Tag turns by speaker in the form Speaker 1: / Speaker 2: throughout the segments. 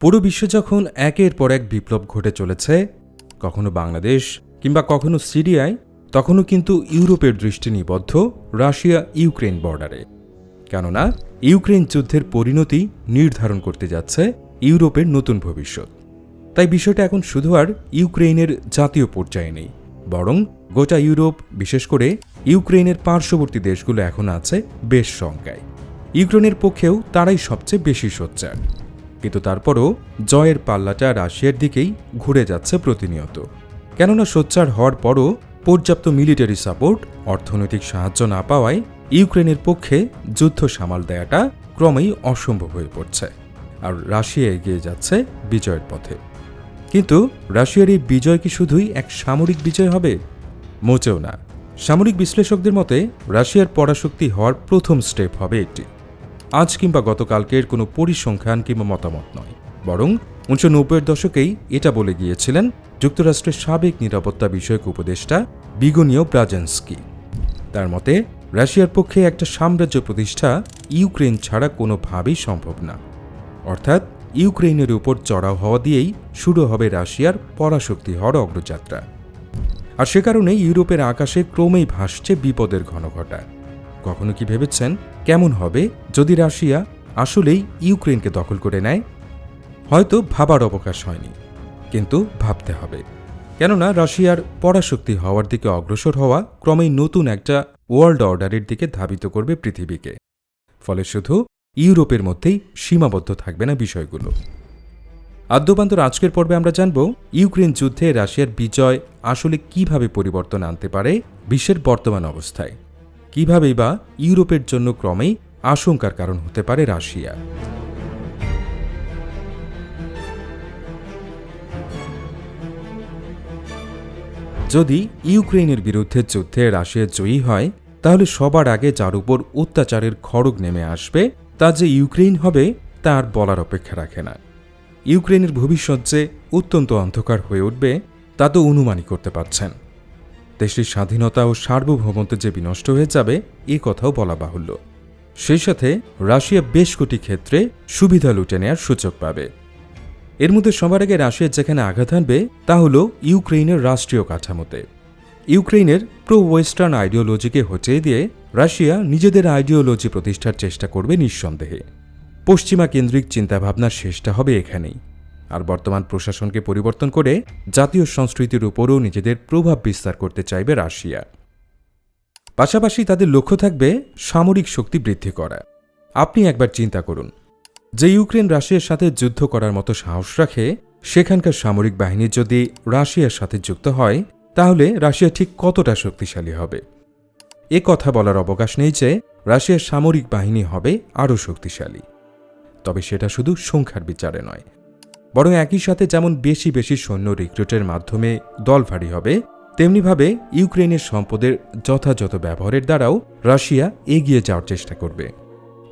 Speaker 1: পুরো বিশ্ব যখন একের পর এক বিপ্লব ঘটে চলেছে, কখনো বাংলাদেশ কিংবা কখনো সিরিয়ায়, তখনও কিন্তু ইউরোপের দৃষ্টি নিবদ্ধ রাশিয়া ইউক্রেন বর্ডারে। কেননা ইউক্রেন যুদ্ধের পরিণতি নির্ধারণ করতে যাচ্ছে ইউরোপের নতুন ভবিষ্যৎ। তাই বিষয়টা এখন শুধু আর ইউক্রেনের জাতীয় পর্যায়ে নেই, বরং গোটা ইউরোপ, বিশেষ করে ইউক্রেনের পার্শ্ববর্তী দেশগুলো এখন আছে বেশ সংখ্যায়। ইউক্রেনের পক্ষেও তারাই সবচেয়ে বেশি সোচ্চার। কিন্তু তারপরও জয়ের পাল্লাটা রাশিয়ার দিকেই ঘুরে যাচ্ছে প্রতিনিয়ত। কেননা সোচ্চার হওয়ার পরও পর্যাপ্ত মিলিটারি সাপোর্ট অর্থনৈতিক সাহায্য না পাওয়ায় ইউক্রেনের পক্ষে যুদ্ধ সামাল দেয়াটা ক্রমেই অসম্ভব হয়ে পড়ছে আর রাশিয়া এগিয়ে যাচ্ছে বিজয়ের পথে। কিন্তু রাশিয়ার এই বিজয় কি শুধুই এক সামরিক বিজয় হবে? মোচেও না। সামরিক বিশ্লেষকদের মতে, রাশিয়ার পরাশক্তি হওয়ার প্রথম স্টেপ হবে এটি। আজ কিংবা গতকালকের কোনো পরিসংখ্যান কিংবা মতামত নয়। বরং উনিশশো নব্বইয়ের দশকেই এটা বলে গিয়েছিলেন যুক্তরাষ্ট্রের সাবেক নিরাপত্তা বিষয়ক উপদেষ্টা বিগনীয় ব্রাজেন্সকি। তার মতে, রাশিয়ার পক্ষে একটা সাম্রাজ্য প্রতিষ্ঠা ইউক্রেন ছাড়া কোনোভাবেই সম্ভব না। অর্থাৎ ইউক্রেনের উপর চড়াও হওয়া দিয়েই শুরু হবে রাশিয়ার পরাশক্তি হওয়ার অগ্রযাত্রা। আর সে কারণে ইউরোপের আকাশে ক্রমেই ভাসছে বিপদের ঘনঘটা। কখনো কি ভেবেছেন? কেমন হবে? যদি রাশিয়া আসলেই ইউক্রেনকে দখল করে নেয়, হয়তো ভাবার অবকাশ হয়নি। কিন্তু ভাবতে হবে। কেননা রাশিয়ার পরাশক্তি হওয়ার দিকে অগ্রসর হওয়া ক্রমেই নতুন একটা ওয়ার্ল্ড অর্ডারের দিকে ধাবিত করবে পৃথিবীকে। ফলে শুধু ইউরোপের মধ্যেই সীমাবদ্ধ থাকবে না বিষয়গুলো। আদ্যপান্তর আজকের পর্বে আমরা জানব, ইউক্রেন যুদ্ধে রাশিয়ার বিজয় আসলে কীভাবে পরিবর্তন আনতে পারে বিশ্বের বর্তমান অবস্থায়। কিভাবেই বা ইউরোপের জন্য ক্রমেই আশঙ্কার কারণ হতে পারে রাশিয়া। যদি ইউক্রেনের বিরুদ্ধে যুদ্ধে রাশিয়া জয়ী হয়, তাহলে সবার আগে যার উপর অত্যাচারের খড়গ নেমে আসবে, তা যে ইউক্রেন হবে তার বলার অপেক্ষা রাখে না। ইউক্রেনের ভবিষ্যৎ যে অত্যন্ত অন্ধকার হয়ে উঠবে, তা তো অনুমানই করতে পারছেন। দেশটির স্বাধীনতা ও সার্বভৌমত্ব যে বিনষ্ট হয়ে যাবে, এ কথাও বলা বাহুল্য। সেই সাথে রাশিয়া বেশ কটি ক্ষেত্রে সুবিধা লুটে নেয়ার সুযোগ পাবে। এর মধ্যে সবার আগে রাশিয়া যেখানে আঘাত আনবে তা হল ইউক্রেনের রাষ্ট্রীয় কাঠামোতে। ইউক্রেনের প্রো ওয়েস্টার্ন আইডিওলজিকে হটিয়ে দিয়ে রাশিয়া নিজেদের আইডিওলজি প্রতিষ্ঠার চেষ্টা করবে নিঃসন্দেহে। পশ্চিমা কেন্দ্রিক চিন্তাভাবনার শেষটা হবে এখানেই। আর বর্তমান প্রশাসনকে পরিবর্তন করে জাতীয় সংস্কৃতির উপরও নিজেদের প্রভাব বিস্তার করতে চাইবে রাশিয়া। পাশাপাশি তাদের লক্ষ্য থাকবে সামরিক শক্তি বৃদ্ধি করা। আপনি একবার চিন্তা করুন, যে ইউক্রেন রাশিয়ার সাথে যুদ্ধ করার মতো সাহস রাখে, সেখানকার সামরিক বাহিনী যদি রাশিয়ার সাথে যুক্ত হয়, তাহলে রাশিয়া ঠিক কতটা শক্তিশালী হবে? এ কথা বলার অবকাশ নেই যে রাশিয়ার সামরিক বাহিনী হবে আরও শক্তিশালী। তবে সেটা শুধু সংখ্যার বিচারে নয় বরং একই সাথে যেমন বেশি বেশি সৈন্য রিক্রুটের মাধ্যমে দল ভারী হবে, তেমনিভাবে ইউক্রেনের সম্পদের যথাযথ ব্যবহারের দ্বারাও রাশিয়া এগিয়ে যাওয়ার চেষ্টা করবে।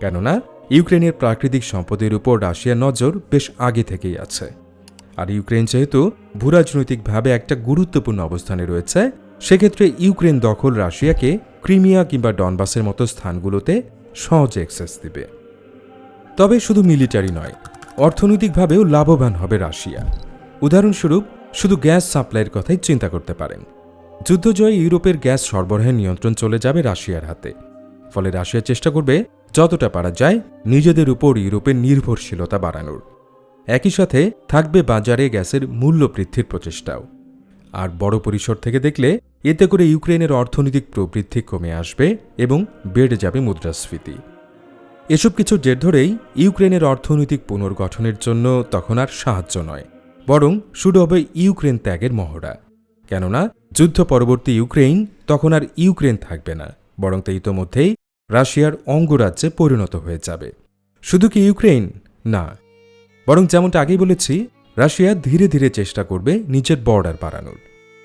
Speaker 1: কেননা ইউক্রেনের প্রাকৃতিক সম্পদের উপর রাশিয়ার নজর বেশ আগে থেকেই আছে। আর ইউক্রেন যেহেতু ভূরাজনৈতিকভাবে একটা গুরুত্বপূর্ণ অবস্থানে রয়েছে, সেক্ষেত্রে ইউক্রেন দখল রাশিয়াকে ক্রিমিয়া কিংবা ডনবাসের মতো স্থানগুলোতে সহজে অ্যাক্সেস দিবে। তবে শুধু মিলিটারি নয় অর্থনৈতিকভাবেও লাভবান হবে রাশিয়া। উদাহরণস্বরূপ, শুধু গ্যাস সাপ্লাইয়ের কথাই চিন্তা করতে পারেন। যুদ্ধজয়ে ইউরোপের গ্যাস সরবরাহের নিয়ন্ত্রণ চলে যাবে রাশিয়ার হাতে। ফলে রাশিয়া চেষ্টা করবে, যতটা পারা যায়, নিজেদের উপর ইউরোপের নির্ভরশীলতা বাড়ানোর। একই সাথে থাকবে বাজারে গ্যাসের মূল্য বৃদ্ধির প্রচেষ্টাও। আর বড় পরিসর থেকে দেখলে, এতে করে ইউক্রেনের অর্থনৈতিক প্রবৃদ্ধি কমে আসবে এবং বেড়ে যাবে মুদ্রাস্ফীতি। এসব কিছু জের ধরেই ইউক্রেনের অর্থনৈতিক পুনর্গঠনের জন্য তখন আর সাহায্য নয়, বরং শুরু হবে ইউক্রেন ত্যাগের মহড়া। কেননা, যুদ্ধ পরবর্তী ইউক্রেন তখন আর ইউক্রেন থাকবে না, বরং তা ইতোমধ্যেই রাশিয়ার অঙ্গরাজ্যে পরিণত হয়ে যাবে। শুধু কি ইউক্রেন না। বরং যেমনটা আগেই বলেছি, রাশিয়া ধীরে ধীরে চেষ্টা করবে নিজের বর্ডার বাড়ানোর।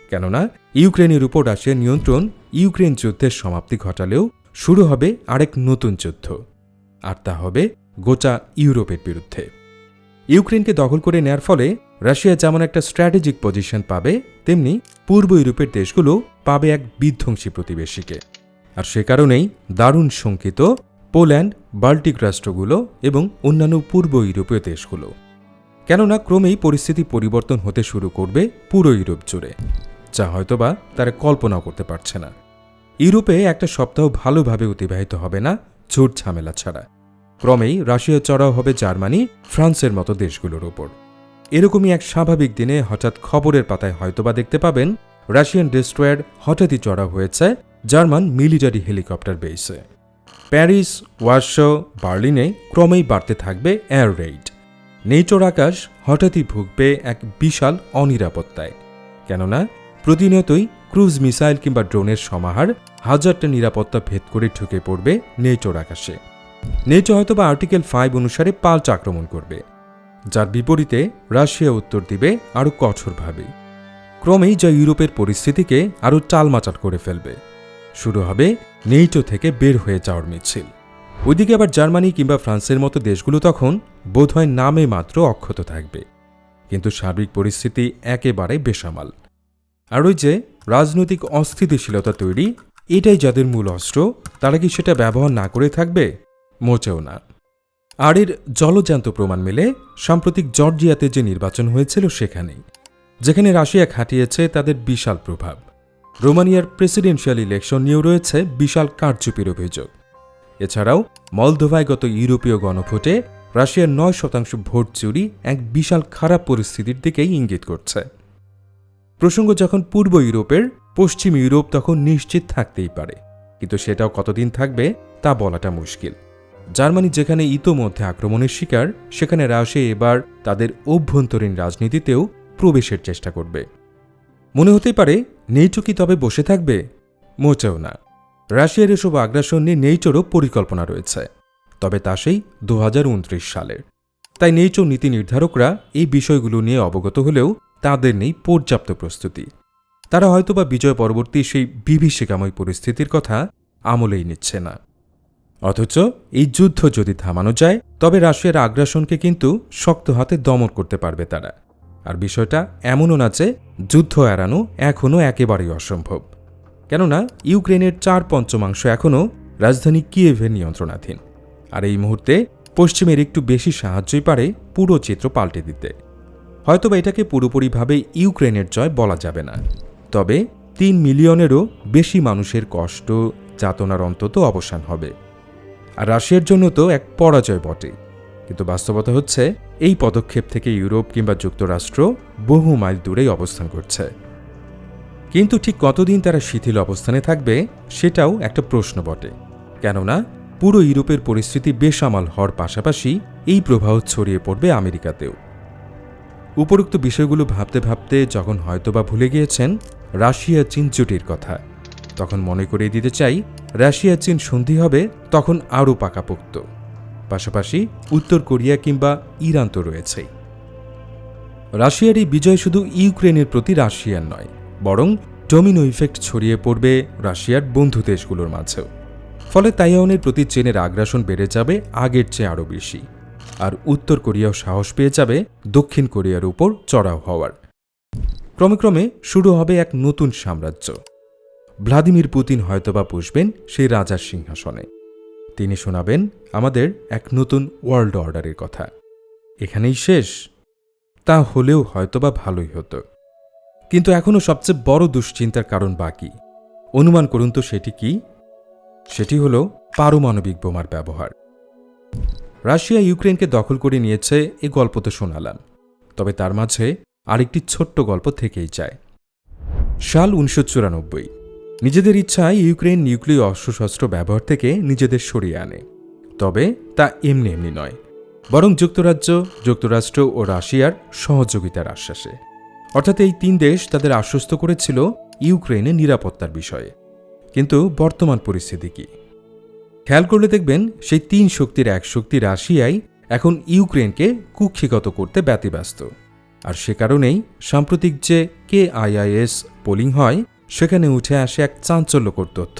Speaker 1: কেননা, ইউক্রেনের উপর রাশিয়ার নিয়ন্ত্রণ ইউক্রেন যুদ্ধের সমাপ্তি ঘটালেও শুরু হবে আরেক নতুন যুদ্ধ। আর তা হবে গোটা ইউরোপের বিরুদ্ধে। ইউক্রেনকে দখল করে নেয়ার ফলে রাশিয়া যেমন একটা স্ট্র্যাটেজিক পজিশন পাবে, তেমনি পূর্ব ইউরোপের দেশগুলো পাবে এক বিধ্বংসী প্রতিবেশীকে। আর সে কারণেই দারুণ শঙ্কিত পোল্যান্ড, বাল্টিক রাষ্ট্রগুলো এবং অন্যান্য পূর্ব ইউরোপীয় দেশগুলো। কেননা ক্রমেই পরিস্থিতি পরিবর্তন হতে শুরু করবে পুরো ইউরোপ জুড়ে, যা হয়তোবা তারা কল্পনাও করতে পারছে না। ইউরোপে একটা সপ্তাহ ভালোভাবে অতিবাহিত হবে না ঝুট ঝামেলা ছাড়া। ক্রমেই রাশিয়া চড়াও হবে জার্মানি, ফ্রান্সের মতো দেশগুলোর ওপর। এরকমই এক স্বাভাবিক দিনে হঠাৎ খবরের পাতায় হয়তোবা দেখতে পাবেন, রাশিয়ান ডেস্ট্রয়ার হঠাৎই চড়াও হয়েছে জার্মান মিলিটারি হেলিকপ্টার বেসে। প্যারিস, ওয়ার্শো, বার্লিনে ক্রমেই বাড়তে থাকবে এয়ার রেইড। নেচর আকাশ হঠাৎই ভুগবে এক বিশাল অনিরাপত্তায়। কেননা, প্রতিনিয়তই ক্রুজ মিসাইল কিংবা ড্রোনের সমাহার হাজারটা নিরাপত্তা ভেদ করে ঢুকে পড়বে নেচর আকাশে। নেচো হয়তোবা আর্টিকেল ফাইভ অনুসারে পাল্টা আক্রমণ করবে, যার বিপরীতে রাশিয়া উত্তর দিবে আরও কঠোরভাবে। ক্রমেই যা ইউরোপের পরিস্থিতিকে আরও টালমাচাল করে ফেলবে। শুরু হবে নেইটো থেকে বের হয়ে যাওয়ার মিছিল। ওইদিকে আবার জার্মানি কিংবা ফ্রান্সের মতো দেশগুলো তখন বোধহয় নামে মাত্র অক্ষত থাকবে। কিন্তু সার্বিক পরিস্থিতি একেবারে বেসামাল। আর ওই যে রাজনৈতিক অস্থিতিশীলতা তৈরি, এটাই যাদের মূল অস্ত্র, তারা কি সেটা ব্যবহার না করে থাকবে? মোটেও না। আর এর জলজান্ত প্রমাণ মেলে সাম্প্রতিক জর্জিয়াতে যে নির্বাচন হয়েছিল সেখানেই যেখানে রাশিয়া খাটিয়েছে তাদের বিশাল প্রভাব। রোমানিয়ার প্রেসিডেন্সিয়াল ইলেকশন নিয়েও রয়েছে বিশাল কারচুপির অভিযোগ। এছাড়াও, মলদোভায় গত ইউরোপীয় গণভোটে রাশিয়ার নয় শতাংশ ভোট চুরি এক বিশাল খারাপ পরিস্থিতির দিকেই ইঙ্গিত করছে। প্রসঙ্গ যখন পূর্ব ইউরোপের, পশ্চিম ইউরোপ তখন নিশ্চিত থাকতেই পারে। কিন্তু সেটাও কতদিন থাকবে তা বলাটা মুশকিল। জার্মানি যেখানে ইতোমধ্যে আক্রমণের শিকার, সেখানে রাশিয়া এবার তাদের অভ্যন্তরীণ রাজনীতিতেও প্রবেশের চেষ্টা করবে। মনে হতে পারে, নেইটো কি তবে বসে থাকবে? মোটেও না। রাশিয়ার এসব আগ্রাসন নিয়ে নেইটোরও পরিকল্পনা রয়েছে। তবে তা সেই দু হাজার উনত্রিশ সালের। তাই নেইটো নীতি নির্ধারকরা এই বিষয়গুলো নিয়ে অবগত হলেও তাদের নেই পর্যাপ্ত প্রস্তুতি। তারা হয়তোবা বিজয় পরবর্তী সেই বিভীষিকাময় পরিস্থিতির কথা আমলেই নিচ্ছে না। অথচ এই যুদ্ধ যদি থামানো যায়, তবে রাশিয়ার আগ্রাসনকে কিন্তু শক্ত হাতে দমন করতে পারবে তারা। আর বিষয়টা এমনও না যে যুদ্ধ এড়ানো এখনও একেবারেই অসম্ভব। কেননা ইউক্রেনের চার পঞ্চমাংশ এখনও রাজধানী কিয়েভের নিয়ন্ত্রণাধীন। আর এই মুহূর্তে পশ্চিমের একটু বেশি সাহায্যই পারে পুরো চিত্র পাল্টে দিতে। হয়তোবা এটাকে পুরোপুরিভাবে ইউক্রেনের জয় বলা যাবে না। তবে তিন মিলিয়নেরও বেশি মানুষের কষ্ট, যাতনার অন্তত অবসান হবে। আর রাশিয়ার জন্য তো এক পরাজয় বটে কিন্তু বাস্তবতা হচ্ছে, এই পদক্ষেপ থেকে ইউরোপ কিংবা যুক্তরাষ্ট্র বহু মাইল দূরেই অবস্থান করছে। কিন্তু ঠিক কতদিন তারা শিথিল অবস্থানে থাকবে, সেটাও একটা প্রশ্ন বটে। কেননা, পুরো ইউরোপের পরিস্থিতি বেসামাল হওয়ার পাশাপাশি এই প্রভাব ছড়িয়ে পড়বে আমেরিকাতেও। উপরোক্ত বিষয়গুলো ভাবতে ভাবতে যখন হয়তোবা ভুলে গিয়েছেন রাশিয়া চীন জুটির কথা। তখন মনে করিয়ে দিতে চাই, রাশিয়া চীন সন্ধি হবে, তখন আরও পাকাপোক্ত। পাশাপাশি উত্তর কোরিয়া কিংবা ইরান তো রয়েছেই। রাশিয়ার এই বিজয় শুধু ইউক্রেনের প্রতি রাশিয়ার নয়, বরং ডোমিনো ইফেক্ট ছড়িয়ে পড়বে রাশিয়ার বন্ধু দেশগুলোর মাঝেও। ফলে তাইওয়ানের প্রতি চীনের আগ্রাসন বেড়ে যাবে আগের চেয়ে আরও বেশি, আর উত্তর কোরিয়াও সাহস পেয়ে যাবে দক্ষিণ কোরিয়ার উপর চড়াও হওয়ার। ক্রমে ক্রমে শুরু হবে এক নতুন সাম্রাজ্য। ভ্লাদিমির পুতিন হয়তোবা বসবেন সেই রাজার সিংহাসনে। তিনি শোনাবেন আমাদের এক নতুন ওয়ার্ল্ড অর্ডারের কথা। এখানেই শেষ। তা হলেও হয়তোবা ভালোই হতো। কিন্তু এখনও সবচেয়ে বড় দুশ্চিন্তার কারণ বাকি। অনুমান করুন তো সেটি কি? সেটি হল পারমাণবিক বোমার ব্যবহার। রাশিয়া ইউক্রেনকে দখল করে নিয়েছে এ গল্প তো শোনালাম। তবে তার মাঝে আরেকটি ছোট্ট গল্প থেকেই যায়। সাল উনিশশো চুরানব্বই। নিজেদের ইচ্ছায় ইউক্রেন নিউক্লিয় অস্ত্রশস্ত্র ব্যবহার থেকে নিজেদের সরিয়ে আনে। তবে তা এমনি এমনি নয়, বরং যুক্তরাজ্য, যুক্তরাষ্ট্র ও রাশিয়ার সহযোগিতার আশ্বাসে। অর্থাৎ এই তিন দেশ তাদের আশ্বস্ত করেছিল ইউক্রেনের নিরাপত্তার বিষয়ে। কিন্তু বর্তমান পরিস্থিতি কি? খেয়াল করলে দেখবেন সেই তিন শক্তির এক শক্তি রাশিয়াই এখন ইউক্রেনকে কুক্ষিগত করতে ব্যতিব্যস্ত। আর সে কারণেই সাম্প্রতিক যে কে আইআইএস পোলিং হয় সেখানে উঠে আসে এক চাঞ্চল্যকর তথ্য,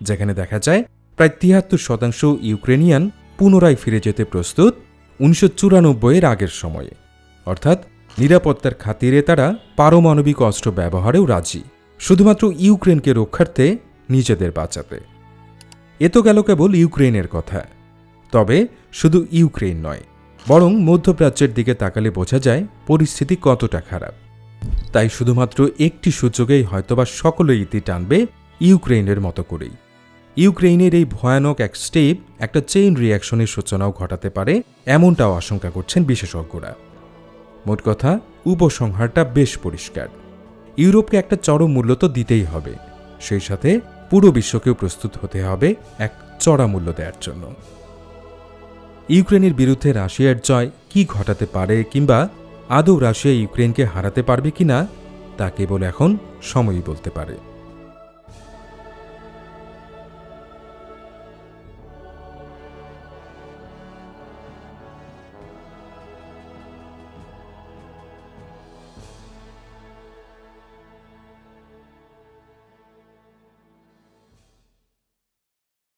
Speaker 1: যেখানে দেখা যায় প্রায় তিয়াত্তর শতাংশ ইউক্রেনিয়ান পুনরায় ফিরে যেতে প্রস্তুত উনিশশো চুরানব্বইয়ের আগের সময়ে। অর্থাৎ নিরাপত্তার খাতিরে তারা পারমাণবিক অস্ত্র ব্যবহারেও রাজি, শুধুমাত্র ইউক্রেনকে রক্ষার্থে নিজেদের বাঁচাতে। এ তো গেল কেবল ইউক্রেনের কথা। তবে শুধু ইউক্রেন নয়, বরং মধ্যপ্রাচ্যের দিকে তাকালে বোঝা যায় পরিস্থিতি কতটা খারাপ। তাই শুধুমাত্র একটি সুযোগেই হয়তোবা সকলে ইতি টানবে ইউক্রেনের মতো করেই। ইউক্রেনের এই ভয়ানক এক স্টেপ একটা চেইন রিয়াকশনের সূচনাও ঘটাতে পারে, এমনটাও আশঙ্কা করছেন বিশেষজ্ঞরা। মোট কথা, উপসংহারটা বেশ পরিষ্কার। ইউরোপকে একটা চরম মূল্য তো দিতেই হবে। সেই সাথে পুরো বিশ্বকেও প্রস্তুত হতে হবে এক চড়া মূল্য দেওয়ার জন্য। ইউক্রেনের বিরুদ্ধে রাশিয়ার জয় কি ঘটাতে পারে কিংবা আদৌ রাশিয়া ইউক্রেনকে হারাতে পারবে কি না তা কেবল এখন সময়ই বলতে পারে।